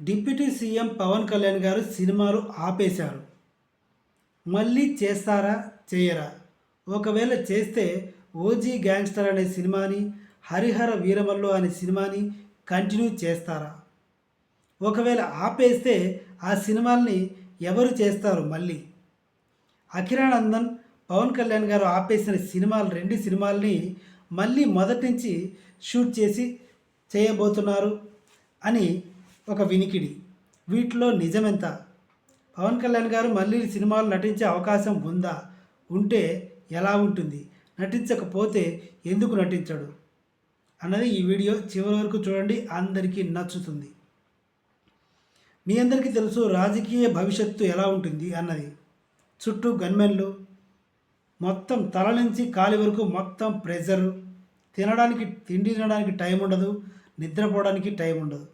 Deputy CM Pawan Kalyan గారు సినిమాలు ఆపేశారు. మళ్ళీ చేస్తారా చేయరా? ఒకవేళ చేస్తే ఓజీ గ్యాంగ్స్టర్ అనే సినిమాని హరిహర వీరమల్లు అనే సినిమాని కంటిన్యూ చేస్తారా? ఒకవేళ ఆపేస్తే ఆ సినిమాల్ని ఎవరు చేస్తారు మళ్ళీ? అఖిరానందన్ పవన్ కళ్యాణ్ గారు ఆపేసిన సినిమాలు రెండు సినిమాల్ని మళ్ళీ మొదటి నుంచి షూట్ చేసి చేయబోతున్నారు అని ఒక వినికిడి. వీటిలో నిజమెంత? పవన్ కళ్యాణ్ గారు మళ్ళీ సినిమాలు నటించే అవకాశం ఉందా? ఉంటే ఎలా ఉంటుంది? నటించకపోతే ఎందుకు నటించడు? అన్నది ఈ వీడియో చివరి వరకు చూడండి అందరికీ నచ్చుతుంది. మీ అందరికీ తెలుసు రాజకీయ భవిష్యత్తు ఎలా ఉంటుంది అన్నది. చుట్టూ గన్మెన్లు. మొత్తం తల నుంచి కాలి వరకు మొత్తం ప్రెజర్. తినడానికి తిండి తినడానికి టైం ఉండదు నిద్రపోవడానికి టైం ఉండదు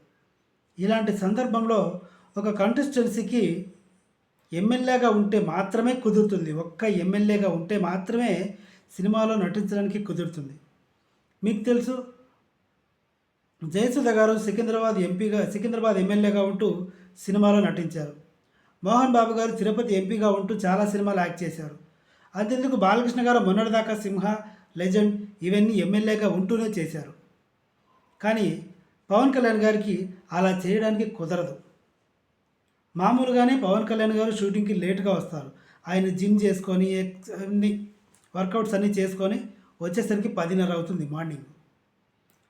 ఇలాంటి సందర్భంలో ఒక కంటెస్టెన్సీకి ఎమ్మెల్యేగా ఉంటే మాత్రమే కుదురుతుంది. ఒక్క ఎమ్మెల్యేగా ఉంటే మాత్రమే సినిమాలో నటించడానికి కుదురుతుంది. మీకు తెలుసు జయసుధ గారు సికింద్రాబాద్ ఎంపీగా సికింద్రాబాద్ ఎమ్మెల్యేగా ఉంటూ సినిమాలో నటించారు. మోహన్ బాబు గారు తిరుపతి ఎంపీగా ఉంటూ చాలా సినిమాలు యాక్ట్ చేశారు. అంతెందుకు బాలకృష్ణ గారు మొన్నటిదాకా సింహ లెజెండ్ ఇవన్నీ ఎమ్మెల్యేగా ఉంటూనే చేశారు. కానీ పవన్ కళ్యాణ్ గారికి అలా చేయడానికి కుదరదు. మామూలుగానే పవన్ కళ్యాణ్ గారు షూటింగ్కి లేట్గా వస్తారు. ఆయన జిమ్ చేసుకొని అన్ని వర్కౌట్స్ అన్నీ చేసుకొని వచ్చేసరికి పదిన్నర అవుతుంది మార్నింగ్.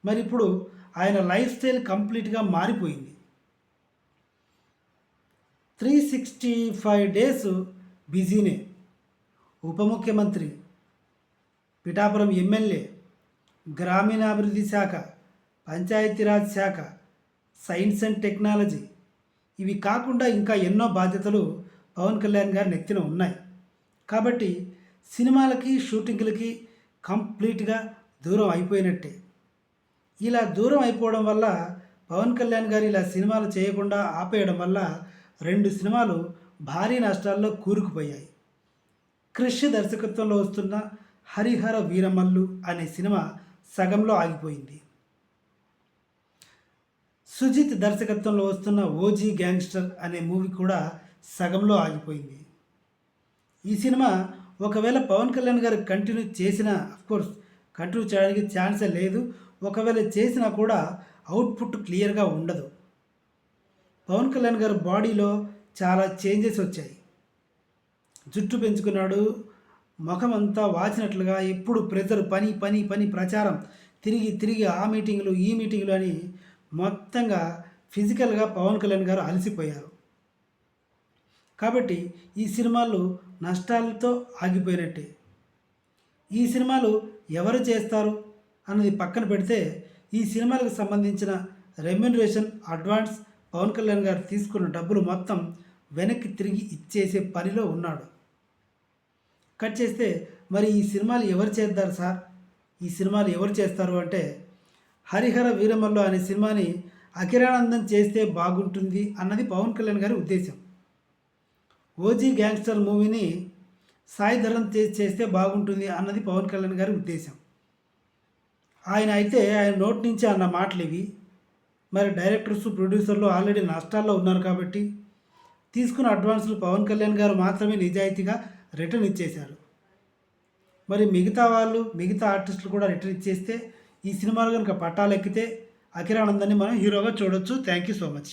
మరి ఇప్పుడు ఆయన లైఫ్ స్టైల్ కంప్లీట్గా మారిపోయింది. త్రీ సిక్స్టీ ఫైవ్ డేస్ బిజీనే. ఉప ముఖ్యమంత్రి పిఠాపురం ఎమ్మెల్యే గ్రామీణాభివృద్ధి శాఖ పంచాయతీరాజ్ శాఖ సైన్స్ అండ్ టెక్నాలజీ ఇవి కాకుండా ఇంకా ఎన్నో బాధ్యతలు పవన్ కళ్యాణ్ గారి నెత్తిన ఉన్నాయి. కాబట్టి సినిమాలకి షూటింగ్లకి కంప్లీట్గా దూరం అయిపోయినట్టే. ఇలా దూరం అయిపోవడం వల్ల పవన్ కళ్యాణ్ గారు ఇలా సినిమాలు చేయకుండా ఆపేయడం వల్ల రెండు సినిమాలు భారీ నష్టాల్లో కూరుకుపోయాయి. క్రిష్ దర్శకత్వంలో వస్తున్న హరిహర వీరమల్లు అనే సినిమా సగంలో ఆగిపోయింది. సుజిత్ దర్శకత్వంలో వస్తున్న ఓజీ గ్యాంగ్స్టర్ అనే మూవీ కూడా సగంలో ఆగిపోయింది. ఈ సినిమా ఒకవేళ పవన్ కళ్యాణ్ గారు కంటిన్యూ చేసిన కోర్స్ కంటిన్యూ చేయడానికి ఛాన్సే లేదు. ఒకవేళ చేసినా కూడా అవుట్పుట్ క్లియర్గా ఉండదు. పవన్ కళ్యాణ్ గారు బాడీలో చాలా చేంజెస్ వచ్చాయి. జుట్టు పెంచుకున్నాడు ముఖం అంతా వాచినట్లుగా ఎప్పుడు ప్రెజర్ పని పని పని ప్రచారం తిరిగి తిరిగి ఆ మీటింగ్లు ఈ మీటింగ్లు అని మొత్తంగా ఫిజికల్గా పవన్ కళ్యాణ్ గారు అలసిపోయారు. కాబట్టి ఈ సినిమాలు నష్టాలతో ఆగిపోయినట్టే. ఈ సినిమాలు ఎవరు చేస్తారు అన్నది పక్కన పెడితే ఈ సినిమాలకు సంబంధించిన రెమ్యునరేషన్ అడ్వాన్స్ పవన్ కళ్యాణ్ గారు తీసుకున్న డబ్బులు మొత్తం వెనక్కి తిరిగి ఇచ్చేసే పనిలో ఉన్నాడు. కట్ చేస్తే మరి ఈ సినిమాలు ఎవరు చేస్తారు సార్? ఈ సినిమాలు ఎవరు చేస్తారు అంటే హరిహర వీరమల్లు అనే సినిమాని అఖిరానందం చేస్తే బాగుంటుంది అన్నది పవన్ కళ్యాణ్ గారి ఉద్దేశం. ఓజీ గ్యాంగ్స్టర్ మూవీని సాయి ధరన్ చేస్తే బాగుంటుంది అన్నది పవన్ కళ్యాణ్ గారి ఉద్దేశం. ఆయన అయితే ఆయన నోటి నుంచి అన్న మాటలు ఇవి మరి డైరెక్టర్స్ ప్రొడ్యూసర్లు ఆల్రెడీ నష్టాల్లో ఉన్నారు కాబట్టి తీసుకున్న అడ్వాన్సులు పవన్ కళ్యాణ్ గారు మాత్రమే నిజాయితీగా రిటర్న్ ఇచ్చేశారు. మరి మిగతా వాళ్ళు మిగతా ఆర్టిస్టులు కూడా రిటర్న్ ఇచ్చేస్తే ఈ సినిమాలు కనుక పట్టాలెక్కితే అఖిరానందాన్ని మనం హీరోగా చూడొచ్చు. Thank you so much